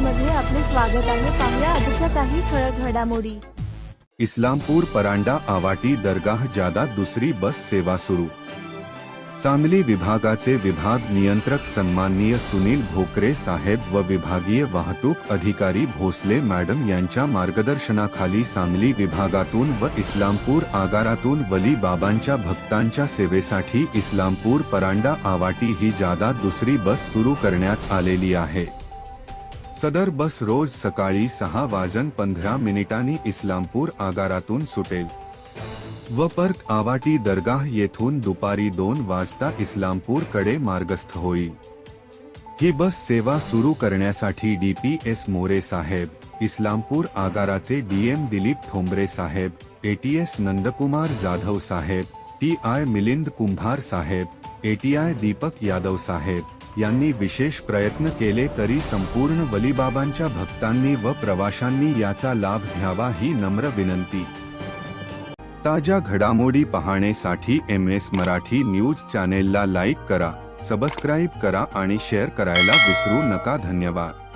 स्वागत आहे. पाहुया आजच्या काही ठळक घडामोडी. इस्लामपूर परांडा आवाटी दरगाह जादा दुसरी बस सेवा सुरू. सांगली विभागाचे विभाग नियंत्रक सन्माननीय सुनील भोकरे साहेब व विभागीय वाहतूक अधिकारी भोसले मॅडम यांच्या मार्गदर्शनाखाली सांगली विभागातून व इस्लामपूर आगारातून वली बाबांच्या भक्तांच्या सेवेसाठी इस्लामपूर परांडा आवाटी ही जादा दुसरी बस सुरू करण्यात आलेली आहे. सदर बस रोज सकाळी सहा वाजन पंधरा मिनिटांनी इस्लामपूर आगारातून सुटेल. व परत आवाटी दरगाह येथून दुपारी दोन वाजता इस्लामपूरकडे मार्गस्थ होईल. ही बस सेवा सुरू करण्यासाठी डीपीएस मोरे साहेब इस्लामपूर आगाराचे DM Dilip Thombare Saheb ATS Nandkumar Jadhav Saheb T I Milind Kumbhar Saheb ATI Deepak Yadav साहेब यांनी विशेष प्रयत्न केले तरी संपूर्ण बलिबाबांच्या भक्तांनी व प्रवाशांनी याचा लाभ घ्यावा ही नम्र विनंती. ताज्या घडामोडी पाहण्यासाठी एम एस मराठी न्यूज चॅनेलला लाईक करा सबस्क्राईब करा आणि शेअर करायला विसरू नका. धन्यवाद.